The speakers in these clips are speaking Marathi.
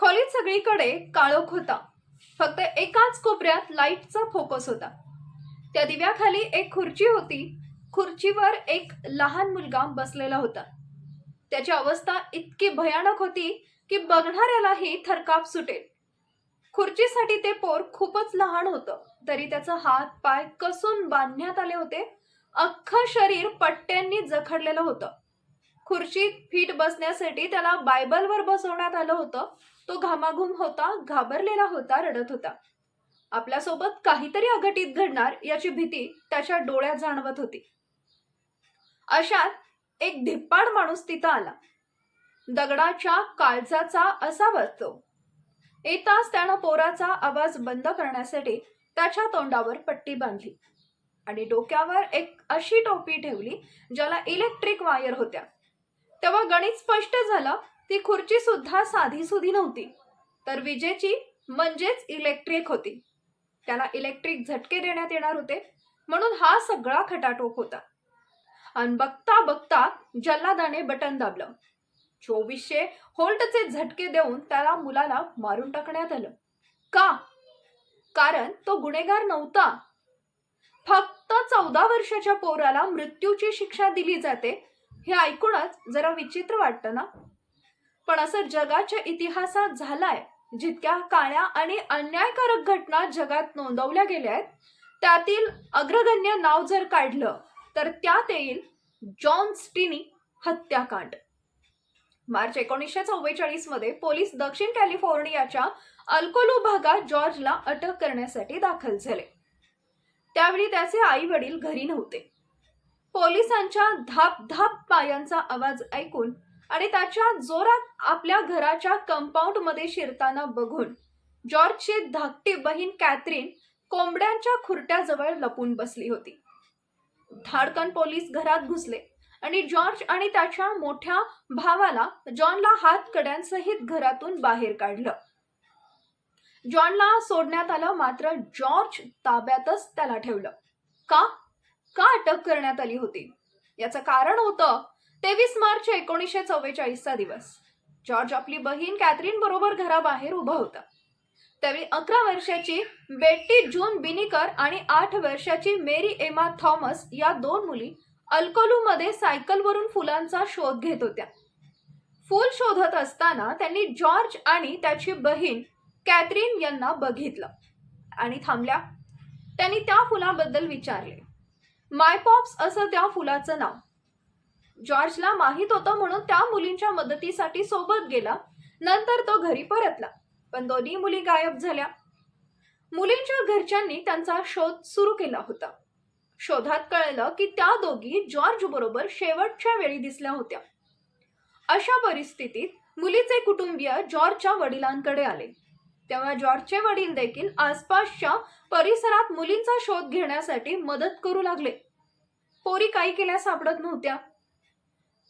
खोलीत सगळीकडे काळोख होता. फक्त एकाच कोपऱ्यात लाईटचा फोकस होता. त्या दिव्याखाली एक खुर्ची होती. खुर्चीवर एक लहान मुलगा बसलेला होता. त्याची अवस्था इतकी भयानक होती की बघणाऱ्यालाही थरकाप सुटेल. खुर्चीसाठी ते पोर खूपच लहान होतं. तरी त्याचा हात पाय कसून बांधण्यात आले होते. अख्खं शरीर पट्ट्यांनी जखडलेलं होतं. खुर्चीत फिट बसण्यासाठी त्याला बायबलवर बसवण्यात आलं होतं. तो घामाघूम होता घाबरलेला होता रडत होता. आपल्यासोबत काहीतरी अघटित घडणार याची भीती त्याच्या डोळ्यात जाणवत होती. अशात एक धिप्पाड माणूस तिथं आला. दगडाच्या काळजाचा असा तो. येताच त्यानं पोराचा आवाज बंद करण्यासाठी त्याच्या तोंडावर पट्टी बांधली आणि डोक्यावर एक अशी टोपी ठेवली ज्याला इलेक्ट्रिक वायर होत्या. तेव्हा गणित स्पष्ट झालं ती खुर्ची सुद्धा साधी सुधी नव्हती. तर विजेची म्हणजेच इलेक्ट्रिक होती. त्याला इलेक्ट्रिक झटके देण्यात येणार होते म्हणून हा सगळा खटाटोप होता. आणि बघता बघता जल्लादाने बटन दाबलं. चोवीसशे होल्टचे झटके देऊन त्याला मुलाला मारून टाकण्यात आलं. का? कारण तो गुन्हेगार नव्हता. फक्त चौदा वर्षाच्या पोराला मृत्यूची शिक्षा दिली जाते हे ऐकूनच जरा विचित्र वाटतं ना? पण असं जगाच्या इतिहासात झालाय जितक्या काळ्या आणि अन्यायकारक घटना जगात नोंदवल्या गेल्या आहेत त्यातील अग्रगण्य नाव जर काढलं तर त्यात येईल जॉन स्टिनी हत्याकांड. मार्च एकोणीसशे चव्वेचाळीसमध्ये पोलीस दक्षिण कॅलिफोर्नियाच्या अल्कोलो भागात जॉर्जला अटक करण्यासाठी दाखल झाले. त्यावेळी त्याचे आई वडील घरी नव्हते. पोलिसांच्या धाप धाप पायांचा आवाज ऐकून आणि त्याच्या जोरात आपल्या घराच्या कंपाऊंडमध्ये शिरताना बघून जॉर्जची धाकटी बहीण कॅथरीन कोंबड्यांच्या खुर्ट्याजवळ लपून बसली होती. धाडकन पोलीस घरात घुसले आणि जॉर्ज आणि त्याच्या मोठ्या भावाला जॉनला हात कड्यांसहित घरातून बाहेर काढलं. जॉनला सोडण्यात आलं मात्र जॉर्ज ताब्यातच त्याला ठेवलं. का? का अटक करण्यात आली होती. याचं कारण होतं तेवीस मार्च एकोणीसशे चव्वेचाळीसचा दिवस. जॉर्ज आपली बहीण कॅथरीन बरोबर घराबाहेर उभा होता. त्यावेळी अकरा वर्षाची बेट्टी जून बिनिकर आणि आठ वर्षाची मेरी एमा थॉमस या दोन मुली अल्कोलूमध्ये सायकलवरून फुलांचा शोध घेत होत्या. फूल शोधत असताना त्यांनी जॉर्ज आणि त्याची बहीण कॅथरीन यांना बघितलं आणि थांबल्या. त्यांनी त्या फुलाबद्दल विचारले. माय पॉप्स असं त्या फुलाचं नाव. जॉर्जला माहीत होतं म्हणून त्या मुलींच्या मदतीसाठी सोबत गेला. नंतर तो घरी परतला. पण दोन्ही मुली गायब झाल्या. मुलींच्या घरच्यांनी त्यांचा शोध सुरू केला होता. शोधात कळलं की त्या दोघी जॉर्ज बरोबर शेवटच्या वेळी दिसल्या होत्या. अशा परिस्थितीत मुलीचे कुटुंबीय जॉर्जच्या वडिलांकडे आले. तेव्हा जॉर्जचे वडील देखील आसपासच्या परिसरात मुलींचा शोध घेण्यासाठी मदत करू लागले. पोरी काही केल्या सापडत नव्हत्या.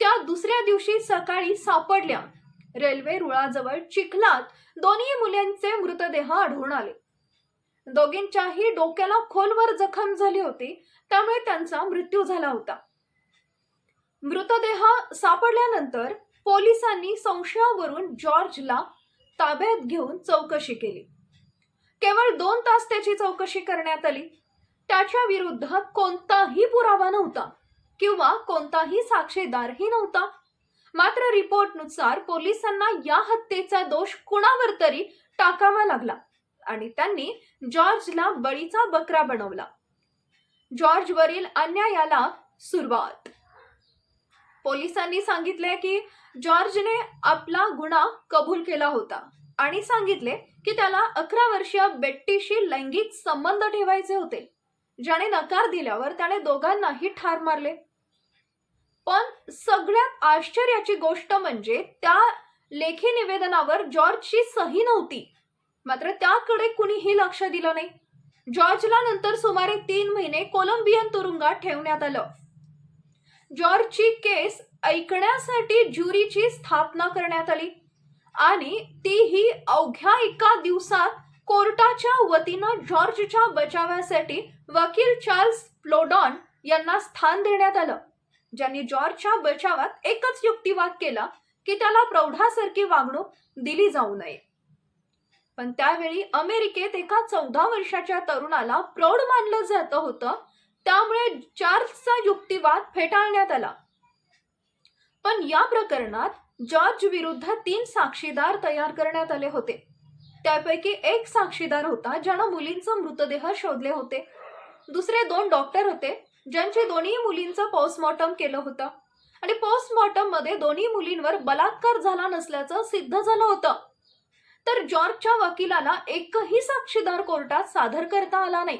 त्या दुसऱ्या दिवशी सकाळी सापडल्या. रेल्वे रुळाजवळ चिखलात दोन्ही मुलांचे मृतदेह आढळून आले. दोघींच्याही डोक्याला खोलवर जखम झाली होती त्यामुळे त्यांचा मृत्यू झाला होता. मृतदेह सापडल्यानंतर पोलिसांनी संशयावरून जॉर्जला ताब्यात घेऊन चौकशी केली. केवळ दोन तास त्याची चौकशी करण्यात आली. त्याच्या विरुद्ध कोणताही पुरावा नव्हता किंवा कोणताही साक्षीदारही नव्हता. मात्र रिपोर्टनुसार पोलिसांना या हत्येचा दोष कुणावर तरी टाकावा लागला आणि त्यांनी जॉर्जला बळीचा बकरा बनवला. जॉर्जवरील अन्यायाला सुरुवात. पोलिसांनी सांगितले की जॉर्जने आपला गुन्हा कबूल केला होता आणि सांगितले की त्याला अकरा वर्षीय बेट्टीशी लैंगिक संबंध ठेवायचे होते ज्याने नकार दिल्यावर त्याने दोघांनाही ठार मारले. पण सगळ्यात आश्चर्याची गोष्ट म्हणजे त्या लेखी निवेदनावर जॉर्जची सही नव्हती. मात्र त्याकडे कुणीही लक्ष दिलं नाही. जॉर्जला नंतर सुमारे तीन महिने कोलंबियन तुरुंगात ठेवण्यात आलं. जॉर्जची केस ऐकण्यासाठी ज्युरीची स्थापना करण्यात आली. आणि तीही अवघ्या एका दिवसात कोर्टाच्या वतीनं जॉर्जच्या बचावासाठी वकील चार्ल्स फ्लोडॉन यांना स्थान देण्यात आलं. ज्यांनी जॉर्जच्या बचावात एकच युक्तिवाद केला की त्याला प्रौढासारखी वागणूक दिली जाऊ नये. पण त्यावेळी अमेरिकेत एका चौदा वर्षाच्या तरुणाला प्रौढ मानलं जात होतं त्यामुळे चार्ल्सचा युक्तिवाद फेटाळण्यात आला. पण या प्रकरणात जॉर्ज विरुद्ध तीन साक्षीदार तयार करण्यात आले होते. त्यापैकी एक साक्षीदार होता ज्यानं मुलींचा मृतदेह शोधले होते. दुसरे दोन डॉक्टर होते ज्यांचे दोन्ही मुलींचं पोस्टमॉर्टम केलं होतं. आणि पोस्टमॉर्टममध्ये दोन्ही मुलींवर बलात्कार झाला नसल्याचं सिद्ध झालं होतं. तर जॉर्जच्या वकिलाला एकही साक्षीदार कोर्टात सादर करता आला नाही.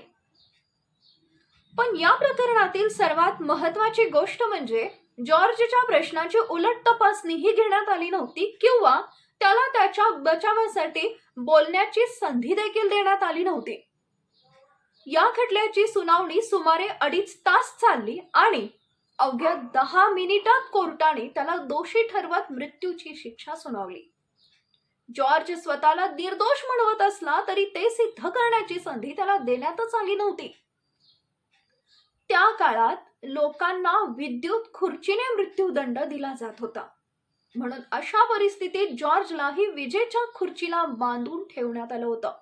पण या प्रकरणातील सर्वात महत्वाची गोष्ट म्हणजे जॉर्जच्या प्रश्नाची उलट तपासणीही घेण्यात आली नव्हती किंवा त्याला त्याच्या बचावासाठी बोलण्याची संधी देखील देण्यात आली नव्हती. या खटल्याची सुनावणी सुमारे अडीच तास चालली आणि अवघ्या दहा मिनिटात कोर्टाने त्याला दोषी ठरवत मृत्यूची शिक्षा सुनावली. जॉर्ज स्वतःला निर्दोष म्हणवत असला तरी ते सिद्ध करण्याची संधी त्याला देण्यातच आली नव्हती. त्या काळात लोकांना विद्युत खुर्चीने मृत्यूदंड दिला जात होता. म्हणून अशा परिस्थितीत जॉर्जलाही विजेच्या खुर्चीला बांधून ठेवण्यात आलं होतं.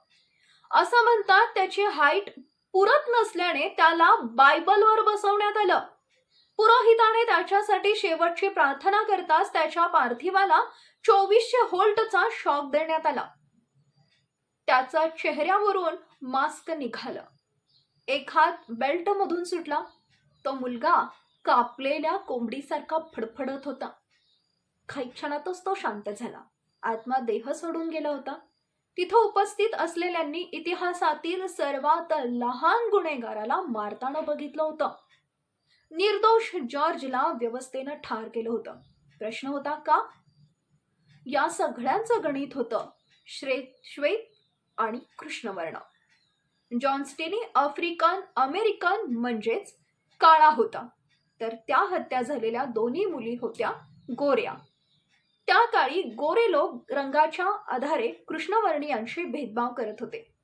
असं म्हणतात त्याची हाईट पुरत नसल्याने त्याला बायबलवर बसवण्यात आलं. पुरोहिताने त्याच्यासाठी शेवटची प्रार्थना करताच त्याच्या पार्थिवाला चोवीसशे होल्टचा शॉक देण्यात आला. त्याचा चेहऱ्यावरून मास्क निघालं. एक हात बेल्ट मधून सुटला तो मुलगा कापलेल्या कोंबडीसारखा फडफडत होता. काही क्षणातच तो शांत झाला. आत्मा देह सोडून गेला होता. तिथं उपस्थित असलेल्यांनी इतिहासातील सर्वात लहान गुन्हेगाराला मारताना बघितलं होतं. निर्दोष जॉर्जला व्यवस्थेनं ठार केलं होतं. प्रश्न होता का? या सगळ्यांचं गणित होतं. श्रे श्वेत आणि कृष्णवर्ण. जॉन्स्टेने आफ्रिकन अमेरिकन म्हणजेच काळा होता. तर त्या हत्या झालेल्या दोन्ही मुली होत्या गोऱ्या त्या काळी गोरे लोक रंगाच्या आधारे कृष्णवर्णीयांशी भेदभाव करत होते.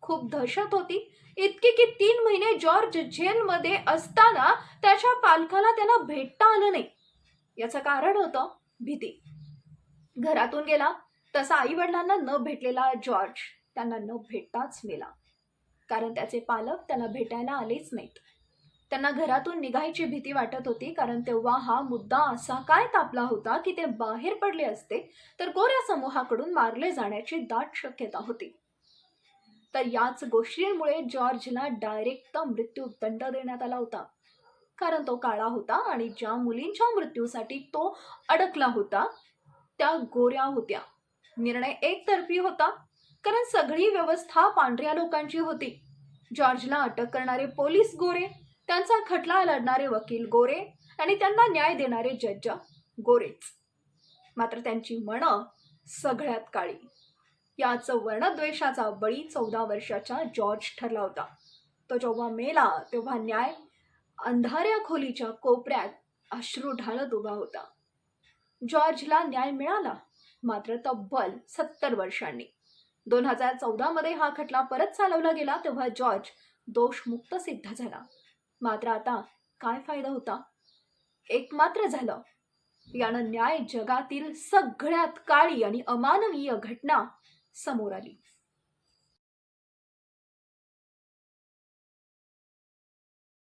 खूप दहशत होती. इतकी की तीन महिने जॉर्ज जेलमध्ये असताना त्याच्या पालकाला त्यांना भेटता आलं नाही. याचं कारण होतं भीती. घरातून गेला. तसा आई वडिलांना न भेटलेला जॉर्ज त्यांना न भेटताच मेला. कारण त्याचे पालक त्याला भेटायला आलेच नाहीत. त्यांना घरातून निघायची भीती वाटत होती कारण तेव्हा हा मुद्दा असा काय तापला होता की ते बाहेर पडले असते तर गोऱ्या समूहाकडून मारले जाण्याची दाट शक्यता होती. तर याच गोष्टींमुळे जॉर्जला डायरेक्ट मृत्यूदंड देण्यात आला होता. कारण तो काळा होता आणि ज्या मुलींच्या मृत्यूसाठी तो अडकला होता त्या गोऱ्या होत्या. निर्णय एकतर्फी होता. कारण सगळी व्यवस्था पांढऱ्या लोकांची होती. जॉर्जला अटक करणारे पोलीस गोरे त्यांचा खटला लढणारे वकील गोरे आणि त्यांना न्याय देणारे जज गोरेच. मात्र त्यांची मन सगळ्यात काळी. याच वर्णद्वेषाचा बळी चौदा वर्षाचा जॉर्ज ठरला होता. तो जेव्हा मेला तेव्हा न्याय अंधाऱ्या खोलीच्या कोपऱ्यात अश्रू ढाळत उभा होता. जॉर्जला न्याय मिळाला मात्र तब्बल सत्तर वर्षांनी. दोन हजार चौदामध्ये हा खटला परत चालवला गेला तेव्हा जॉर्ज दोषमुक्त सिद्ध झाला. मात्र आता काय फायदा होता? एक मात्र झालं. यानं न्याय जगातील सगळ्यात काळी आणि अमानवीय घटना समोर आली.